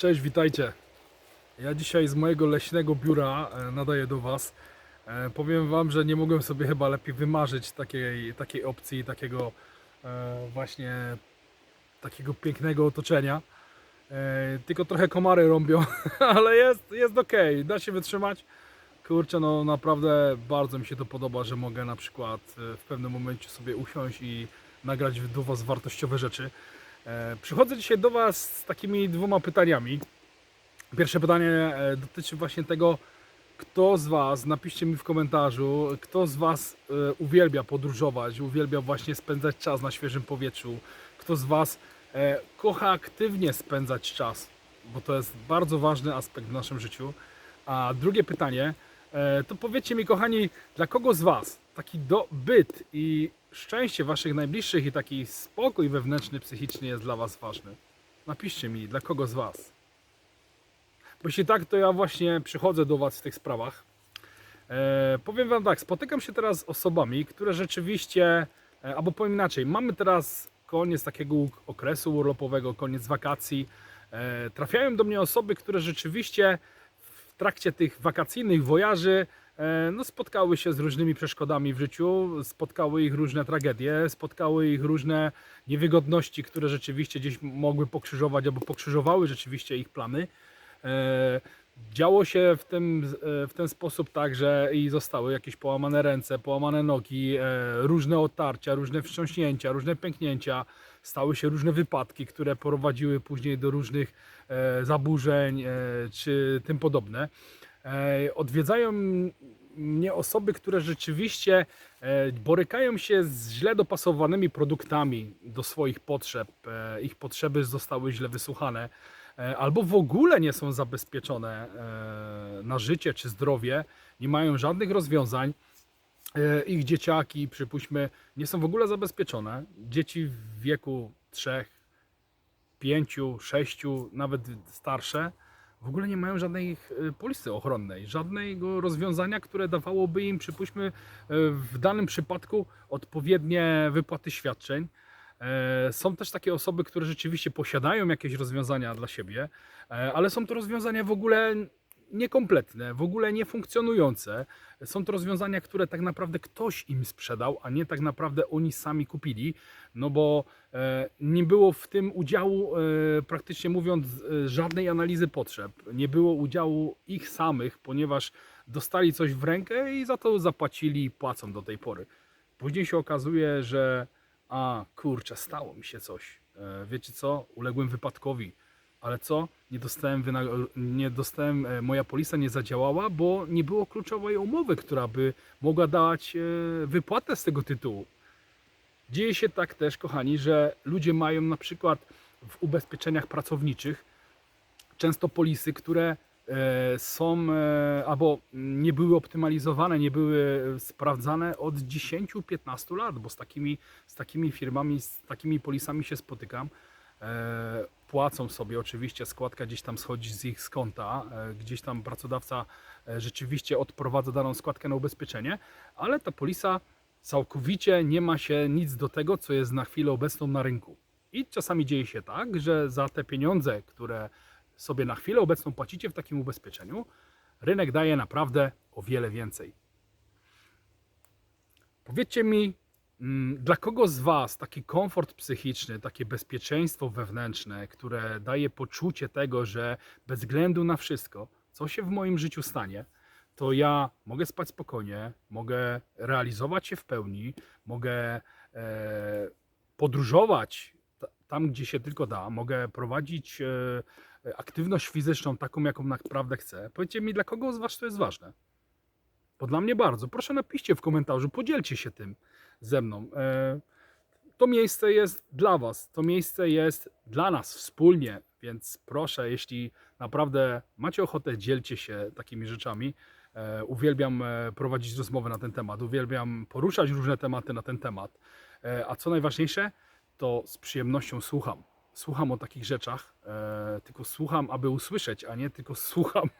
Cześć, witajcie. Ja dzisiaj z mojego leśnego biura e, nadaję do Was. E, Powiem Wam, że nie mogłem sobie chyba lepiej wymarzyć takiej, takiej opcji, takiego e, właśnie takiego pięknego otoczenia. Tylko trochę komary rąbią, ale jest, jest ok, da się wytrzymać. Kurczę, no naprawdę bardzo mi się to podoba, że mogę na przykład w pewnym momencie sobie usiąść i nagrać do Was wartościowe rzeczy. E, Przychodzę dzisiaj do Was z takimi dwoma pytaniami. Pierwsze pytanie e, dotyczy właśnie tego, kto z Was, napiszcie mi w komentarzu, kto z Was e, uwielbia podróżować, uwielbia właśnie spędzać czas na świeżym powietrzu, kto z Was kocha aktywnie spędzać czas, bo to jest bardzo ważny aspekt w naszym życiu. A drugie pytanie, to powiedzcie mi kochani, dla kogo z Was taki do, byt i szczęście Waszych najbliższych i taki spokój wewnętrzny, psychiczny jest dla Was ważny? Napiszcie mi, dla kogo z Was. Bo jeśli tak, to ja właśnie przychodzę do Was w tych sprawach. E, powiem Wam tak, spotykam się teraz z osobami, które rzeczywiście, e, albo powiem inaczej, mamy teraz koniec takiego okresu urlopowego, koniec wakacji. E, trafiają do mnie osoby, które rzeczywiście trakcie tych wakacyjnych wojaży e, no, spotkały się z różnymi przeszkodami w życiu, spotkały ich różne tragedie, spotkały ich różne niewygodności, które rzeczywiście gdzieś mogły pokrzyżować albo pokrzyżowały rzeczywiście ich plany. Działo się w, tym, e, w ten sposób tak, że i zostały jakieś połamane ręce, połamane nogi, e, różne otarcia, różne wstrząśnięcia, różne pęknięcia. Stały się różne wypadki, które prowadziły później do różnych e, zaburzeń czy tym podobne. Odwiedzają mnie osoby, które rzeczywiście borykają się z źle dopasowanymi produktami do swoich potrzeb. Ich potrzeby zostały źle wysłuchane albo w ogóle nie są zabezpieczone e, na życie czy zdrowie, nie mają żadnych rozwiązań. E, Ich dzieciaki, przypuśćmy, nie są w ogóle zabezpieczone. Dzieci w wieku 3, 5, 6, nawet starsze, w ogóle nie mają żadnej e, polisy ochronnej, żadnego rozwiązania, które dawałoby im, przypuśćmy, e, w danym przypadku odpowiednie wypłaty świadczeń. E, Są też takie osoby, które rzeczywiście posiadają jakieś rozwiązania dla siebie, e, ale są to rozwiązania w ogóle niekompletne, w ogóle niefunkcjonujące. Są to rozwiązania, które tak naprawdę ktoś im sprzedał, a nie tak naprawdę oni sami kupili, no bo e, nie było w tym udziału, praktycznie mówiąc, żadnej analizy potrzeb. Nie było udziału ich samych, ponieważ dostali coś w rękę i za to zapłacili płacą do tej pory. Później się okazuje, że a kurczę, stało mi się coś. E, Wiecie co? Uległem wypadkowi. Ale co? Nie dostałem, wyna- nie dostałem, e, moja polisa nie zadziałała, bo nie było kluczowej umowy, która by mogła dać e, wypłatę z tego tytułu. Dzieje się tak też, kochani, że ludzie mają na przykład w ubezpieczeniach pracowniczych często polisy, które są e, albo nie były optymalizowane, nie były sprawdzane od 10-15 lat, bo z takimi, z takimi firmami, z takimi polisami się spotykam. E, Płacą sobie oczywiście, składka gdzieś tam schodzi z ich z konta, e, gdzieś tam pracodawca e, rzeczywiście odprowadza daną składkę na ubezpieczenie, ale ta polisa całkowicie nie ma się nic do tego, co jest na chwilę obecną na rynku. I czasami dzieje się tak, że za te pieniądze, które sobie na chwilę obecną płacicie w takim ubezpieczeniu, rynek daje naprawdę o wiele więcej. Powiedzcie mi, mm, dla kogo z Was taki komfort psychiczny, takie bezpieczeństwo wewnętrzne, które daje poczucie tego, że bez względu na wszystko, co się w moim życiu stanie, to ja mogę spać spokojnie, mogę realizować się w pełni, mogę e, podróżować ta- tam, gdzie się tylko da, mogę prowadzić e, aktywność fizyczną taką, jaką naprawdę chcę. Powiedzcie mi, dla kogo z Was to jest ważne? Bo dla mnie bardzo. Proszę napiszcie w komentarzu, podzielcie się tym ze mną. E, To miejsce jest dla Was, to miejsce jest dla nas wspólnie, więc proszę, jeśli naprawdę macie ochotę, dzielcie się takimi rzeczami. E, Uwielbiam e, prowadzić rozmowy na ten temat, uwielbiam poruszać różne tematy na ten temat. E, A co najważniejsze, to z przyjemnością słucham. Słucham o takich rzeczach, e, tylko słucham, aby usłyszeć, a nie tylko słucham.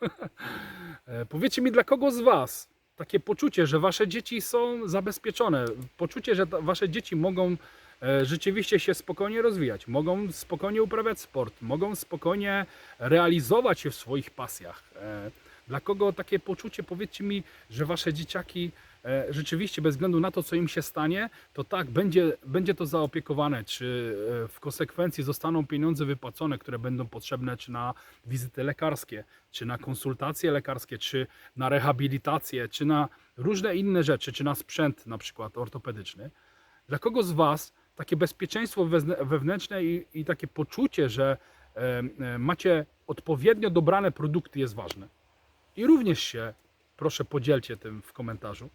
E, Powiedzcie mi, dla kogo z Was takie poczucie, że Wasze dzieci są zabezpieczone, poczucie, że ta- Wasze dzieci mogą e, rzeczywiście się spokojnie rozwijać, mogą spokojnie uprawiać sport, mogą spokojnie realizować się w swoich pasjach. E, Dla kogo takie poczucie, powiedzcie mi, że wasze dzieciaki e, rzeczywiście bez względu na to, co im się stanie, to tak, będzie, będzie to zaopiekowane, czy e, w konsekwencji zostaną pieniądze wypłacone, które będą potrzebne, czy na wizyty lekarskie, czy na konsultacje lekarskie, czy na rehabilitację, czy na różne inne rzeczy, czy na sprzęt na przykład ortopedyczny. Dla kogo z Was takie bezpieczeństwo wewnętrzne i, i takie poczucie, że e, macie odpowiednio dobrane produkty jest ważne? I również się, proszę, podzielcie tym w komentarzu.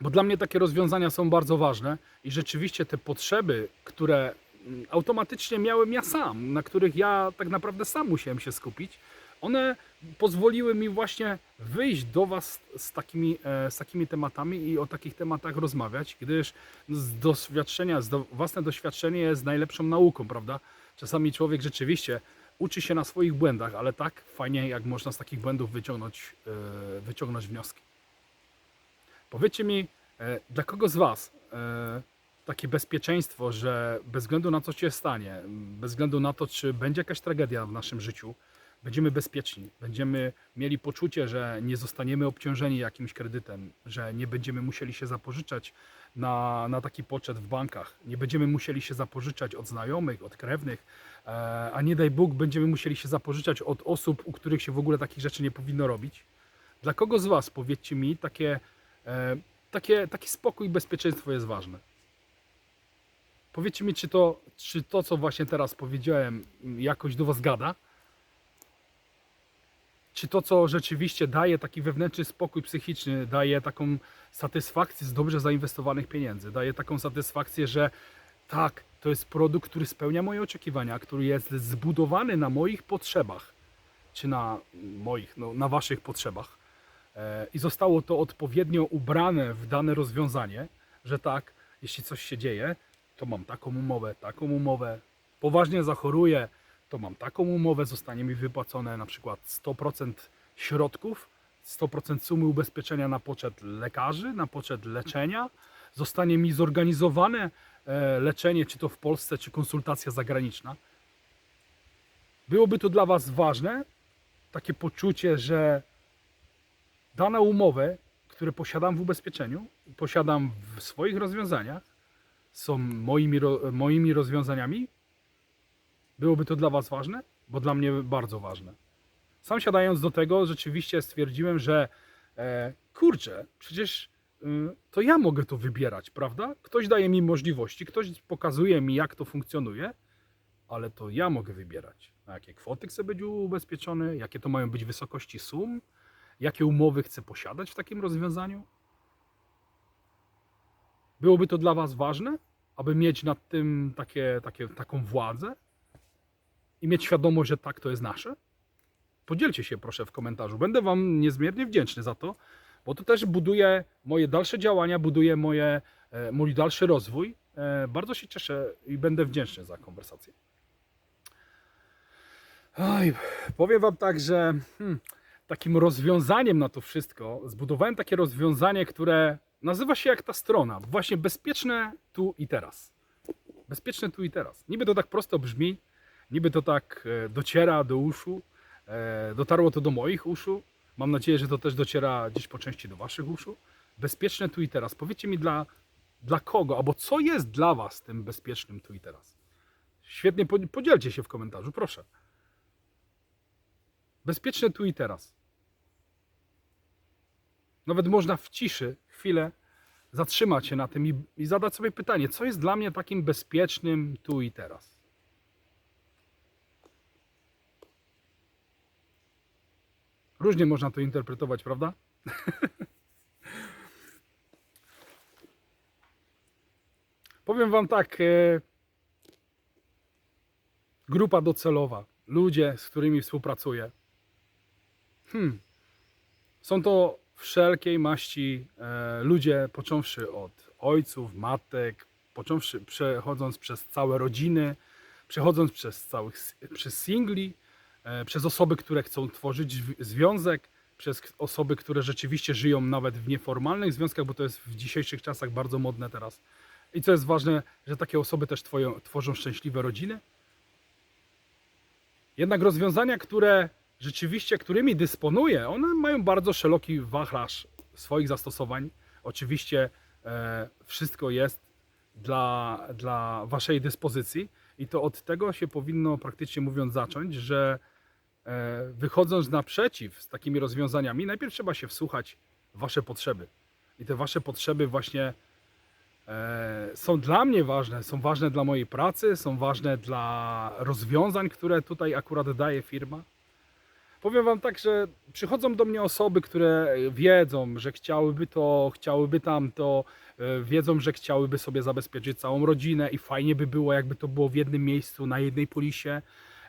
Bo dla mnie takie rozwiązania są bardzo ważne i rzeczywiście te potrzeby, które mm, automatycznie miałem ja sam, na których ja tak naprawdę sam musiałem się skupić, one pozwoliły mi właśnie wyjść do Was z takimi, e, z takimi tematami i o takich tematach rozmawiać, gdyż z doświadczenia, z do, własne doświadczenie jest najlepszą nauką, prawda? Czasami człowiek rzeczywiście uczy się na swoich błędach, ale tak fajnie, jak można z takich błędów wyciągnąć, e, wyciągnąć wnioski. Powiedzcie mi, e, dla kogo z Was e, takie bezpieczeństwo, że bez względu na co się stanie, bez względu na to, czy będzie jakaś tragedia w naszym życiu, będziemy bezpieczni, będziemy mieli poczucie, że nie zostaniemy obciążeni jakimś kredytem, że nie będziemy musieli się zapożyczać na, na taki poczet w bankach, nie będziemy musieli się zapożyczać od znajomych, od krewnych, a nie daj Bóg, będziemy musieli się zapożyczać od osób, u których się w ogóle takich rzeczy nie powinno robić. Dla kogo z Was, powiedzcie mi, takie, e, takie, taki spokój i bezpieczeństwo jest ważne? Powiedzcie mi, czy to, czy to, co właśnie teraz powiedziałem, jakoś do Was gada? Czy to, co rzeczywiście daje taki wewnętrzny spokój psychiczny, daje taką satysfakcję z dobrze zainwestowanych pieniędzy, daje taką satysfakcję, że tak, to jest produkt, który spełnia moje oczekiwania, który jest zbudowany na moich potrzebach, czy na moich, no, na Waszych potrzebach. E, i zostało to odpowiednio ubrane w dane rozwiązanie, że tak, jeśli coś się dzieje, to mam taką umowę, taką umowę, poważnie zachoruję, to mam taką umowę, zostanie mi wypłacone na przykład 100% środków, 100% sumy ubezpieczenia na poczet lekarzy, na poczet leczenia, zostanie mi zorganizowane leczenie, czy to w Polsce, czy konsultacja zagraniczna. Byłoby to dla Was ważne, takie poczucie, że dane umowy, które posiadam w ubezpieczeniu, posiadam w swoich rozwiązaniach, są moimi, moimi rozwiązaniami, Byłoby to dla Was ważne? Bo dla mnie bardzo ważne. Sam siadając do tego, rzeczywiście stwierdziłem, że e, kurczę, przecież to ja mogę to wybierać, prawda? Ktoś daje mi możliwości, ktoś pokazuje mi, jak to funkcjonuje, ale to ja mogę wybierać, na jakie kwoty chcę być ubezpieczony, jakie to mają być wysokości sum, jakie umowy chcę posiadać w takim rozwiązaniu. Byłoby to dla Was ważne, aby mieć nad tym takie, takie, taką władzę? i mieć świadomość, że tak to jest nasze? Podzielcie się proszę w komentarzu. Będę Wam niezmiernie wdzięczny za to, bo to też buduje moje dalsze działania, buduje moje, e, mój dalszy rozwój. E, Bardzo się cieszę i będę wdzięczny za konwersację. Oj, powiem Wam tak, że hmm, takim rozwiązaniem na to wszystko zbudowałem takie rozwiązanie, które nazywa się jak ta strona, właśnie bezpieczne tu i teraz. Bezpieczne tu i teraz. Niby to tak prosto brzmi, Niby to tak e, dociera do uszu, dotarło to do moich uszu. Mam nadzieję, że to też dociera gdzieś po części do Waszych uszu. Bezpieczne tu i teraz. Powiedzcie mi dla, dla kogo, albo co jest dla Was tym bezpiecznym tu i teraz. Świetnie, pod- podzielcie się w komentarzu, proszę. Bezpieczne tu i teraz. Nawet można w ciszy chwilę zatrzymać się na tym i, i zadać sobie pytanie, co jest dla mnie takim bezpiecznym tu i teraz. Różnie można to interpretować, prawda? Powiem Wam tak. E, grupa docelowa, ludzie, z którymi współpracuję. Hmm. Są to wszelkiej maści e, ludzie, począwszy od ojców, matek, począwszy, przechodząc przez całe rodziny, przechodząc przez całych, przez singli, przez osoby, które chcą tworzyć związek, przez osoby, które rzeczywiście żyją nawet w nieformalnych związkach, bo to jest w dzisiejszych czasach bardzo modne teraz. I co jest ważne, że takie osoby też twoją, tworzą szczęśliwe rodziny. Jednak rozwiązania, które rzeczywiście, którymi dysponuję, one mają bardzo szeroki wachlarz swoich zastosowań. Oczywiście e, wszystko jest dla, dla Waszej dyspozycji i to od tego się powinno praktycznie mówiąc zacząć, że e, wychodząc naprzeciw z takimi rozwiązaniami, najpierw trzeba się wsłuchać w Wasze potrzeby. I te Wasze potrzeby właśnie e, są dla mnie ważne, są ważne dla mojej pracy, są ważne dla rozwiązań, które tutaj akurat daje firma. Powiem Wam tak, że przychodzą do mnie osoby, które wiedzą, że chciałyby to, chciałyby tamto, e, wiedzą, że chciałyby sobie zabezpieczyć całą rodzinę i fajnie by było, jakby to było w jednym miejscu, na jednej polisie.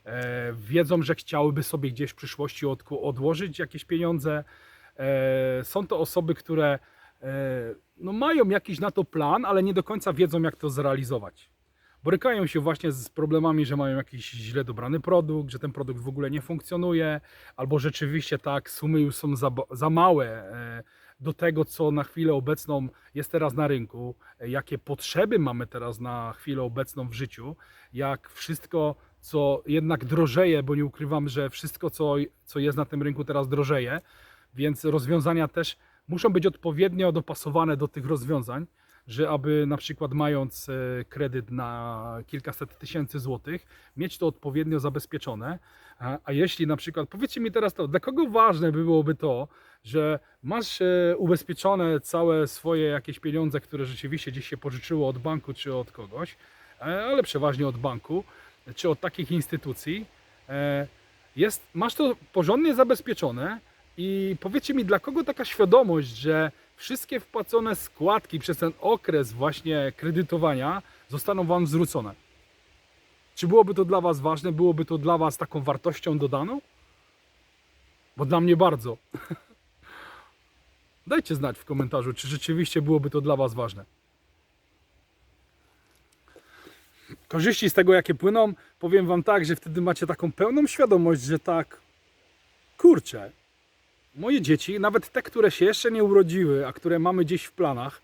E, Wiedzą, że chciałyby sobie gdzieś w przyszłości odłożyć jakieś pieniądze. E, Są to osoby, które e, no, mają jakiś na to plan, ale nie do końca wiedzą, jak to zrealizować borykają się właśnie z problemami, że mają jakiś źle dobrany produkt, że ten produkt w ogóle nie funkcjonuje, albo rzeczywiście tak, sumy już są za, za małe do tego, co na chwilę obecną jest teraz na rynku, jakie potrzeby mamy teraz na chwilę obecną w życiu, jak wszystko, co jednak drożeje, bo nie ukrywam, że wszystko, co, co jest na tym rynku teraz drożeje, więc rozwiązania też muszą być odpowiednio dopasowane do tych rozwiązań że aby na przykład mając e, kredyt na kilkaset tysięcy złotych, mieć to odpowiednio zabezpieczone. A, jeśli na przykład, powiedzcie mi teraz to, dla kogo ważne byłoby to, że masz e, ubezpieczone całe swoje jakieś pieniądze, które rzeczywiście gdzieś się pożyczyło od banku czy od kogoś, e, ale przeważnie od banku czy od takich instytucji, e, jest, masz to porządnie zabezpieczone i powiedzcie mi, dla kogo taka świadomość, że wszystkie wpłacone składki przez ten okres właśnie kredytowania zostaną Wam zwrócone? Czy byłoby to dla Was ważne? Byłoby to dla Was taką wartością dodaną? Bo dla mnie bardzo. Dajcie znać w komentarzu, czy rzeczywiście byłoby to dla Was ważne. Korzyści z tego, jakie płyną, powiem Wam tak, że wtedy macie taką pełną świadomość, że tak, kurczę, moje dzieci, nawet te, które się jeszcze nie urodziły, a które mamy gdzieś w planach,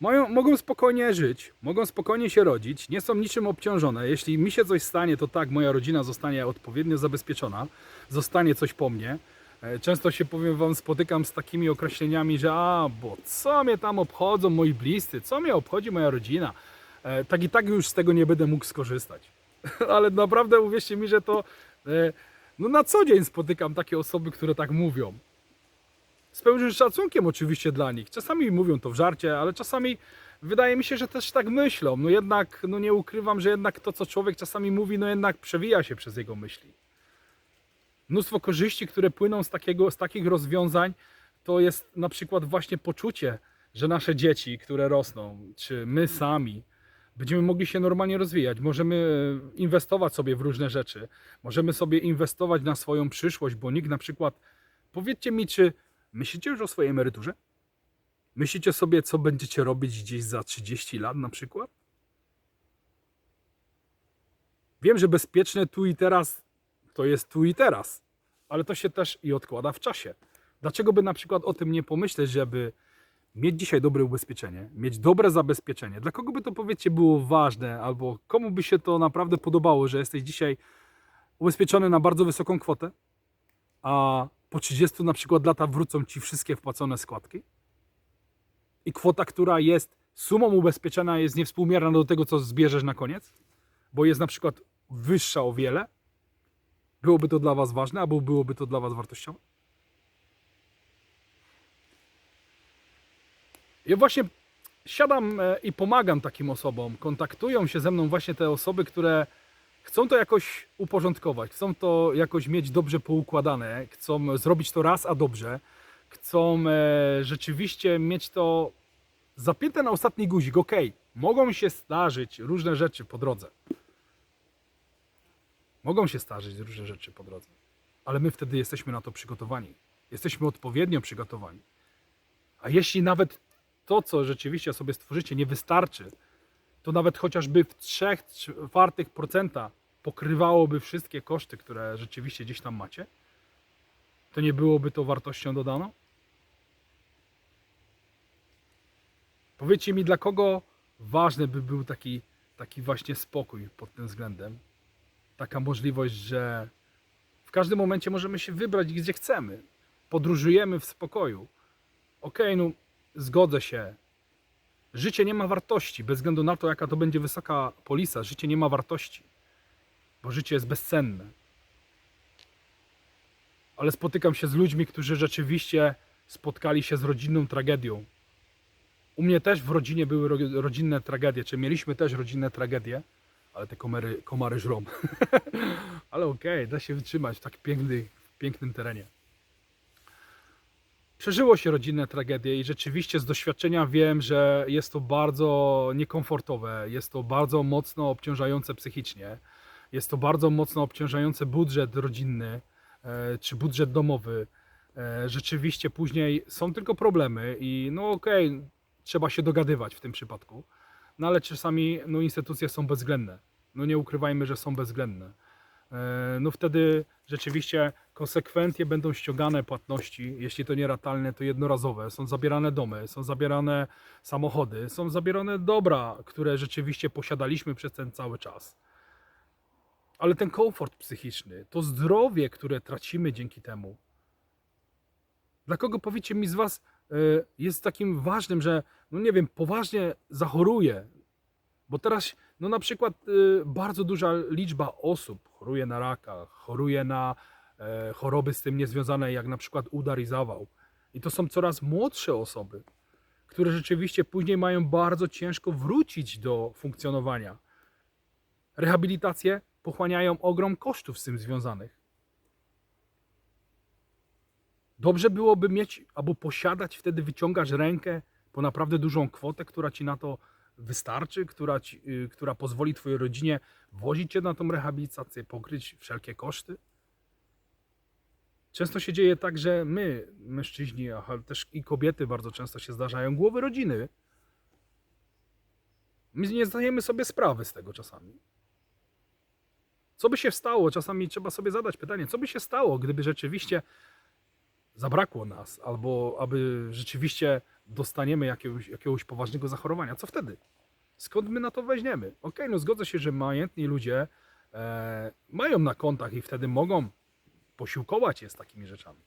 mają, mogą spokojnie żyć, mogą spokojnie się rodzić, nie są niczym obciążone. Jeśli mi się coś stanie, to tak, moja rodzina zostanie odpowiednio zabezpieczona, zostanie coś po mnie. E, Często się, powiem Wam, spotykam z takimi określeniami, że a, bo co mnie tam obchodzą moi bliscy, co mnie obchodzi moja rodzina. E, Tak i tak już z tego nie będę mógł skorzystać. Ale naprawdę uwierzcie mi, że to e, no na co dzień spotykam takie osoby, które tak mówią. Z pełnym szacunkiem oczywiście dla nich. Czasami mówią to w żarcie, ale czasami wydaje mi się, że też tak myślą. No jednak, no nie ukrywam, że jednak to, co człowiek czasami mówi, no jednak przewija się przez jego myśli. Mnóstwo korzyści, które płyną z, takiego, z takich rozwiązań, to jest na przykład właśnie poczucie, że nasze dzieci, które rosną, czy my sami, będziemy mogli się normalnie rozwijać. Możemy inwestować sobie w różne rzeczy. Możemy sobie inwestować na swoją przyszłość, bo nikt na przykład. Powiedzcie mi, czy myślicie już o swojej emeryturze? Myślicie sobie, co będziecie robić gdzieś za 30 lat na przykład? Wiem, że bezpieczne tu i teraz to jest tu i teraz, ale to się też i odkłada w czasie. Dlaczego by na przykład o tym nie pomyśleć, żeby mieć dzisiaj dobre ubezpieczenie, mieć dobre zabezpieczenie? Dla kogo by to powiecie było ważne, albo komu by się to naprawdę podobało, że jesteś dzisiaj ubezpieczony na bardzo wysoką kwotę, a po 30 na przykład lata wrócą ci wszystkie wpłacone składki? I kwota, która jest sumą ubezpieczenia, jest niewspółmierna do tego, co zbierzesz na koniec, bo jest na przykład wyższa o wiele. Byłoby to dla Was ważne, albo byłoby to dla Was wartościowe? Ja właśnie siadam e, i pomagam takim osobom. Kontaktują się ze mną właśnie te osoby, które chcą to jakoś uporządkować, chcą to jakoś mieć dobrze poukładane, chcą zrobić to raz, a dobrze. Chcą e, rzeczywiście mieć to zapięte na ostatni guzik. Ok, mogą się zdarzyć różne rzeczy po drodze. Mogą się zdarzyć różne rzeczy po drodze, ale my wtedy jesteśmy na to przygotowani. Jesteśmy odpowiednio przygotowani. A jeśli nawet to, co rzeczywiście sobie stworzycie, nie wystarczy, to nawet chociażby w 3 czwartych procenta pokrywałoby wszystkie koszty, które rzeczywiście gdzieś tam macie, to nie byłoby to wartością dodaną? Powiedzcie mi, dla kogo ważny by był taki, taki właśnie spokój pod tym względem. Taka możliwość, że w każdym momencie możemy się wybrać gdzie chcemy. Podróżujemy w spokoju. Okej, no zgodzę się. Życie nie ma wartości, bez względu na to, jaka to będzie wysoka polisa. Życie nie ma wartości, bo życie jest bezcenne. Ale spotykam się z ludźmi, którzy rzeczywiście spotkali się z rodzinną tragedią. U mnie też w rodzinie były ro- rodzinne tragedie, czy mieliśmy też rodzinne tragedie, ale te komary, komary żrą. ale okej, da się wytrzymać w tak pięknym terenie. Przeżyło się rodzinne tragedie i rzeczywiście z doświadczenia wiem, że jest to bardzo niekomfortowe, jest to bardzo mocno obciążające psychicznie, jest to bardzo mocno obciążające budżet rodzinny e, czy budżet domowy. E, Rzeczywiście później są tylko problemy i no okej, trzeba się dogadywać w tym przypadku, no ale czasami no, instytucje są bezwzględne. No nie ukrywajmy, że są bezwzględne. E, No wtedy rzeczywiście konsekwentnie będą ściągane płatności, jeśli to nie ratalne, to jednorazowe. Są zabierane domy, są zabierane samochody, są zabierane dobra, które rzeczywiście posiadaliśmy przez ten cały czas. Ale ten komfort psychiczny, to zdrowie, które tracimy dzięki temu, dla kogo powiecie mi z Was e, jest takim ważnym, że no nie wiem, poważnie zachoruje? Bo teraz, no na przykład e, bardzo duża liczba osób choruje na raka, choruje na e, choroby z tym niezwiązane, jak na przykład udar i zawał. I to są coraz młodsze osoby, które rzeczywiście później mają bardzo ciężko wrócić do funkcjonowania. Rehabilitacje pochłaniają ogrom kosztów z tym związanych. Dobrze byłoby mieć albo posiadać, wtedy wyciągasz rękę po naprawdę dużą kwotę, która ci na to wystarczy, która, ci, y, która pozwoli twojej rodzinie wozić cię na tą rehabilitację, pokryć wszelkie koszty. Często się dzieje tak, że my, mężczyźni, ale też i kobiety bardzo często się zdarzają, głowy rodziny. My nie zdajemy sobie sprawy z tego czasami. Co by się stało? Czasami trzeba sobie zadać pytanie, co by się stało, gdyby rzeczywiście zabrakło nas, albo aby rzeczywiście dostaniemy jakiegoś, jakiegoś poważnego zachorowania. Co wtedy? Skąd my na to weźmiemy? Okej, no zgodzę się, że majętni ludzie e, mają na kontach i wtedy mogą posiłkować je z takimi rzeczami.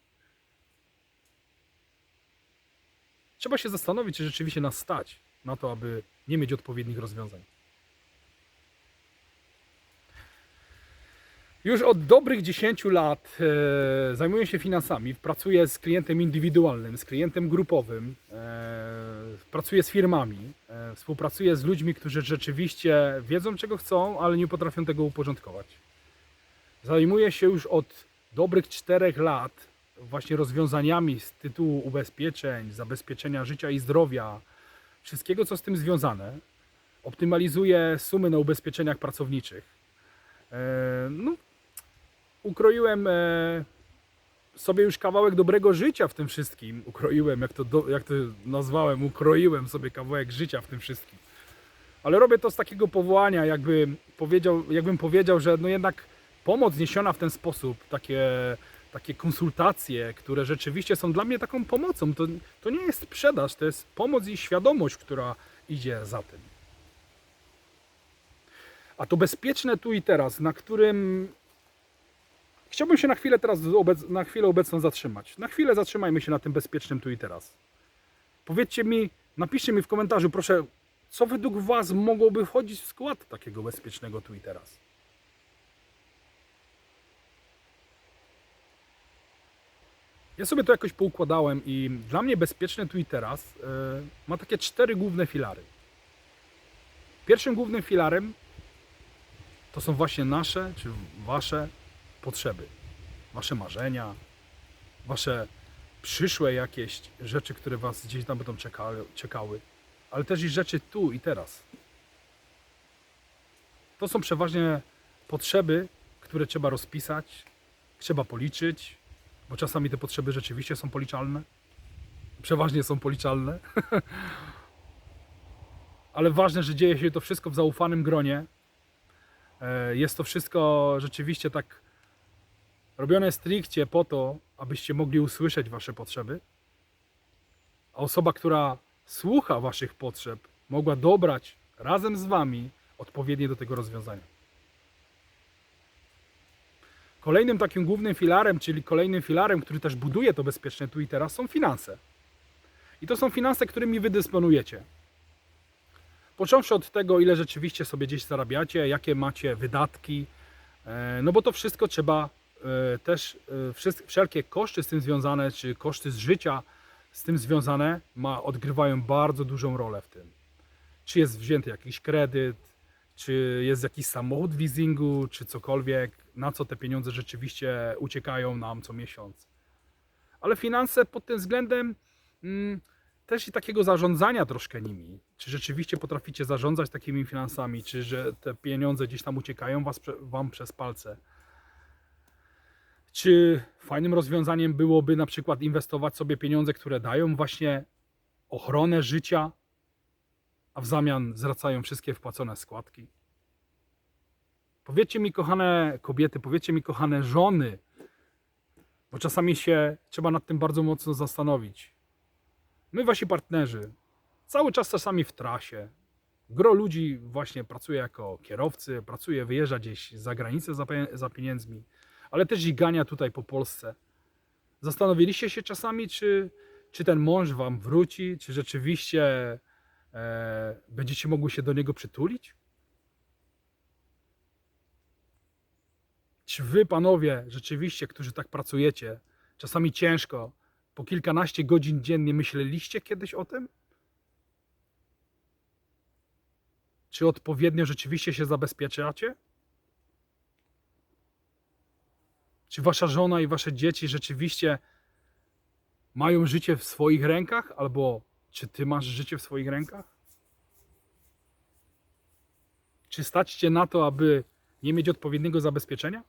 Trzeba się zastanowić, czy rzeczywiście nas stać na to, aby nie mieć odpowiednich rozwiązań. Już od dobrych 10 lat e, zajmuję się finansami. Pracuję z klientem indywidualnym, z klientem grupowym, e, pracuję z firmami, e, współpracuję z ludźmi, którzy rzeczywiście wiedzą, czego chcą, ale nie potrafią tego uporządkować. Zajmuję się już od dobrych 4 lat właśnie rozwiązaniami z tytułu ubezpieczeń, zabezpieczenia życia i zdrowia, wszystkiego, co z tym związane. Optymalizuję sumy na ubezpieczeniach pracowniczych. E, no, ukroiłem e, sobie już kawałek dobrego życia w tym wszystkim. Ukroiłem, jak to, do, jak to nazwałem, ukroiłem sobie kawałek życia w tym wszystkim. Ale robię to z takiego powołania, jakby powiedział, jakbym powiedział, że no jednak pomoc niesiona w ten sposób, takie, takie konsultacje, które rzeczywiście są dla mnie taką pomocą, to, to nie jest sprzedaż, to jest pomoc i świadomość, która idzie za tym. A to bezpieczne tu i teraz, na którym chciałbym się na chwilę teraz obec- na chwilę obecną zatrzymać. Na chwilę zatrzymajmy się na tym bezpiecznym tu i teraz. Powiedzcie mi, napiszcie mi w komentarzu, proszę, co według Was mogłoby wchodzić w skład takiego bezpiecznego tu i teraz. Ja sobie to jakoś poukładałem i dla mnie bezpieczne tu i teraz e, ma takie cztery główne filary. Pierwszym głównym filarem to są właśnie nasze czy wasze potrzeby, wasze marzenia, wasze przyszłe jakieś rzeczy, które was gdzieś tam będą czekały, czekały, ale też i rzeczy tu i teraz. To są przeważnie potrzeby, które trzeba rozpisać, trzeba policzyć, bo czasami te potrzeby rzeczywiście są policzalne. Przeważnie są policzalne. Ale ważne, że dzieje się to wszystko w zaufanym gronie, E, Jest to wszystko rzeczywiście tak robione stricte po to, abyście mogli usłyszeć Wasze potrzeby. A osoba, która słucha Waszych potrzeb, mogła dobrać razem z Wami odpowiednie do tego rozwiązania. Kolejnym takim głównym filarem, czyli kolejnym filarem, który też buduje to bezpieczne tu i teraz, są finanse. I to są finanse, którymi Wy dysponujecie. Począwszy od tego, ile rzeczywiście sobie gdzieś zarabiacie, jakie macie wydatki, e, no bo to wszystko trzeba też, e, wszelkie koszty z tym związane, czy koszty z życia z tym związane, ma, odgrywają bardzo dużą rolę w tym. Czy jest wzięty jakiś kredyt, czy jest jakiś samochód w leasingu, czy cokolwiek, na co te pieniądze rzeczywiście uciekają nam co miesiąc. Ale finanse pod tym względem mm, też i takiego zarządzania troszkę nimi. Czy rzeczywiście potraficie zarządzać takimi finansami, czy że te pieniądze gdzieś tam uciekają was, wam przez palce. Czy fajnym rozwiązaniem byłoby na przykład inwestować sobie pieniądze, które dają właśnie ochronę życia, a w zamian zwracają wszystkie wpłacone składki? Powiedzcie mi, kochane kobiety, powiedzcie mi, kochane żony, bo czasami się trzeba nad tym bardzo mocno zastanowić. My, wasi partnerzy, cały czas czasami w trasie. Gro ludzi właśnie pracuje jako kierowcy, pracuje, wyjeżdża gdzieś za granicę za, pie- za pieniędzmi, ale też i gania tutaj po Polsce. Zastanowiliście się czasami, czy, czy ten mąż wam wróci, czy rzeczywiście e, będziecie mogły się do niego przytulić? Czy wy, panowie, rzeczywiście, którzy tak pracujecie, czasami ciężko, po kilkanaście godzin dziennie, myśleliście kiedyś o tym? Czy odpowiednio rzeczywiście się zabezpieczacie? Czy wasza żona i wasze dzieci rzeczywiście mają życie w swoich rękach? Albo czy ty masz życie w swoich rękach? Czy stać cię na to, aby nie mieć odpowiedniego zabezpieczenia?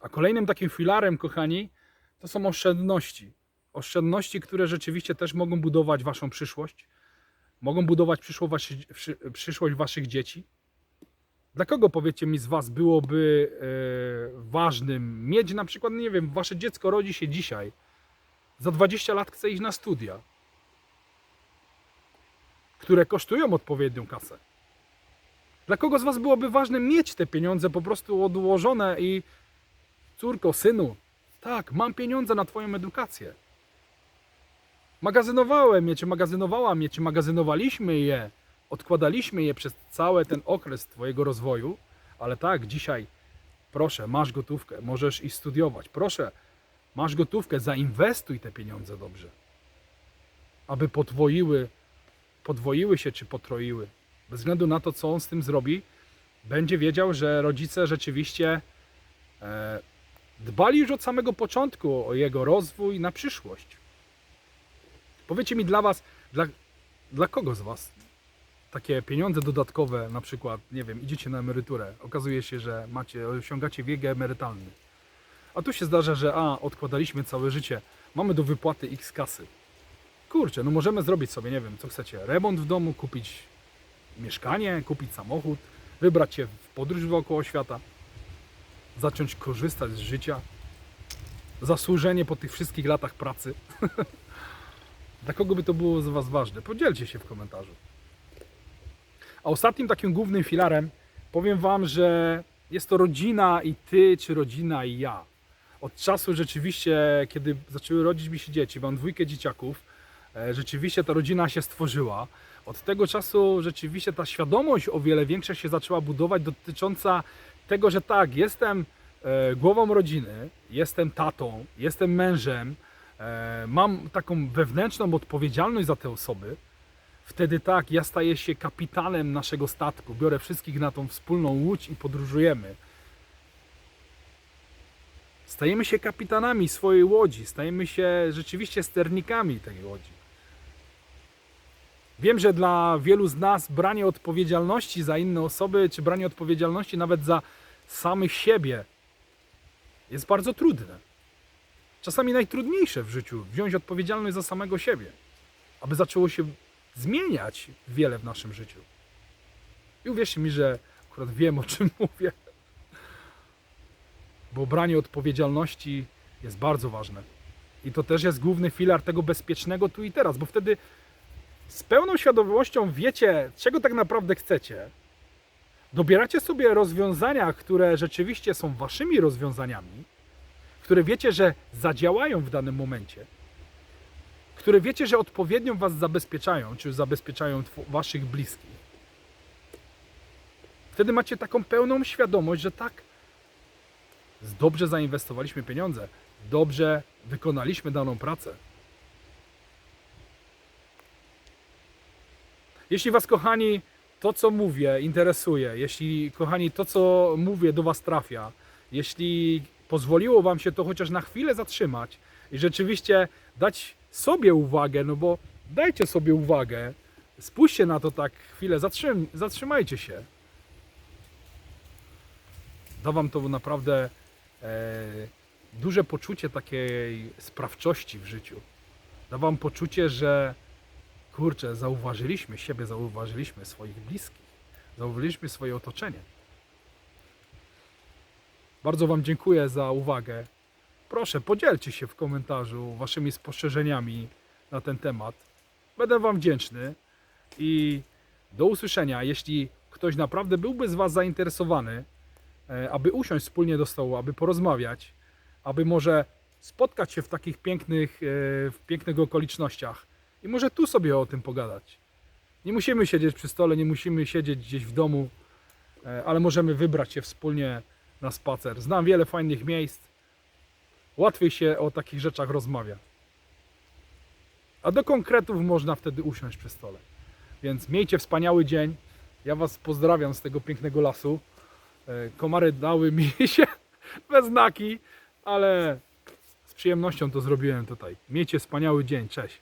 A kolejnym takim filarem, kochani, to są oszczędności. Oszczędności, które rzeczywiście też mogą budować waszą przyszłość, mogą budować przyszłość, przyszłość waszych dzieci. Dla kogo, powiedzcie mi, z was byłoby e, ważnym mieć na przykład, nie wiem, wasze dziecko rodzi się dzisiaj, za 20 lat chce iść na studia, które kosztują odpowiednią kasę. Dla kogo z was byłoby ważne mieć te pieniądze po prostu odłożone i córko, synu, tak, mam pieniądze na Twoją edukację. Magazynowałem je, czy magazynowałam je, czy magazynowaliśmy je, odkładaliśmy je przez cały ten okres Twojego rozwoju, ale tak, dzisiaj proszę, masz gotówkę, możesz iść studiować. Proszę, masz gotówkę, zainwestuj te pieniądze dobrze, aby podwoiły, podwoiły się, czy potroiły. Bez względu na to, co on z tym zrobi, będzie wiedział, że rodzice rzeczywiście e, dbali już od samego początku o jego rozwój na przyszłość. Powiedzcie mi dla Was, dla, dla kogo z Was takie pieniądze dodatkowe, na przykład, nie wiem, idziecie na emeryturę, okazuje się, że macie, osiągacie wiek emerytalny. A tu się zdarza, że a, odkładaliśmy całe życie, mamy do wypłaty x kasy. Kurczę, no możemy zrobić sobie, nie wiem, co chcecie, remont w domu, kupić mieszkanie, kupić samochód, wybrać się w podróż wokoło świata zacząć korzystać z życia. Zasłużenie po tych wszystkich latach pracy. Dla kogo by to było z Was ważne? Podzielcie się w komentarzu. A ostatnim takim głównym filarem powiem Wam, że jest to rodzina i Ty, czy rodzina i ja. Od czasu rzeczywiście, kiedy zaczęły rodzić mi się dzieci, mam dwójkę dzieciaków, e, rzeczywiście ta rodzina się stworzyła. Od tego czasu rzeczywiście ta świadomość o wiele większa się zaczęła budować dotycząca tego, że tak, jestem e, głową rodziny, jestem tatą, jestem mężem, e, mam taką wewnętrzną odpowiedzialność za te osoby, wtedy tak, ja staję się kapitanem naszego statku, biorę wszystkich na tą wspólną łódź i podróżujemy. Stajemy się kapitanami swojej łodzi, stajemy się rzeczywiście sternikami tej łodzi. Wiem, że dla wielu z nas branie odpowiedzialności za inne osoby, czy branie odpowiedzialności nawet za samych siebie jest bardzo trudne. Czasami najtrudniejsze w życiu wziąć odpowiedzialność za samego siebie, aby zaczęło się zmieniać wiele w naszym życiu. I uwierzcie mi, że akurat wiem o czym mówię, bo branie odpowiedzialności jest bardzo ważne. I to też jest główny filar tego bezpiecznego tu i teraz, bo wtedy z pełną świadomością wiecie, czego tak naprawdę chcecie, dobieracie sobie rozwiązania, które rzeczywiście są waszymi rozwiązaniami, które wiecie, że zadziałają w danym momencie, które wiecie, że odpowiednio was zabezpieczają, czy zabezpieczają waszych bliskich. Wtedy macie taką pełną świadomość, że tak, dobrze zainwestowaliśmy pieniądze, dobrze wykonaliśmy daną pracę. Jeśli Was, kochani, to co mówię interesuje, jeśli, kochani, to co mówię do Was trafia, jeśli pozwoliło Wam się to chociaż na chwilę zatrzymać i rzeczywiście dać sobie uwagę, no bo dajcie sobie uwagę, spójrzcie na to tak chwilę, zatrzym, zatrzymajcie się. Da Wam to naprawdę e, duże poczucie takiej sprawczości w życiu. Da Wam poczucie, że kurczę, zauważyliśmy siebie, zauważyliśmy swoich bliskich, zauważyliśmy swoje otoczenie. Bardzo Wam dziękuję za uwagę. Proszę, podzielcie się w komentarzu Waszymi spostrzeżeniami na ten temat. Będę Wam wdzięczny i do usłyszenia. Jeśli ktoś naprawdę byłby z Was zainteresowany, e, aby usiąść wspólnie do stołu, aby porozmawiać, aby może spotkać się w takich pięknych, e, w pięknych okolicznościach i może tu sobie o tym pogadać. Nie musimy siedzieć przy stole, nie musimy siedzieć gdzieś w domu, e, ale możemy wybrać się wspólnie na spacer. Znam wiele fajnych miejsc. Łatwiej się o takich rzeczach rozmawia. A do konkretów można wtedy usiąść przy stole. Więc miejcie wspaniały dzień. Ja Was pozdrawiam z tego pięknego lasu. E, Komary dały mi się we znaki, ale z przyjemnością to zrobiłem tutaj. Miejcie wspaniały dzień. Cześć.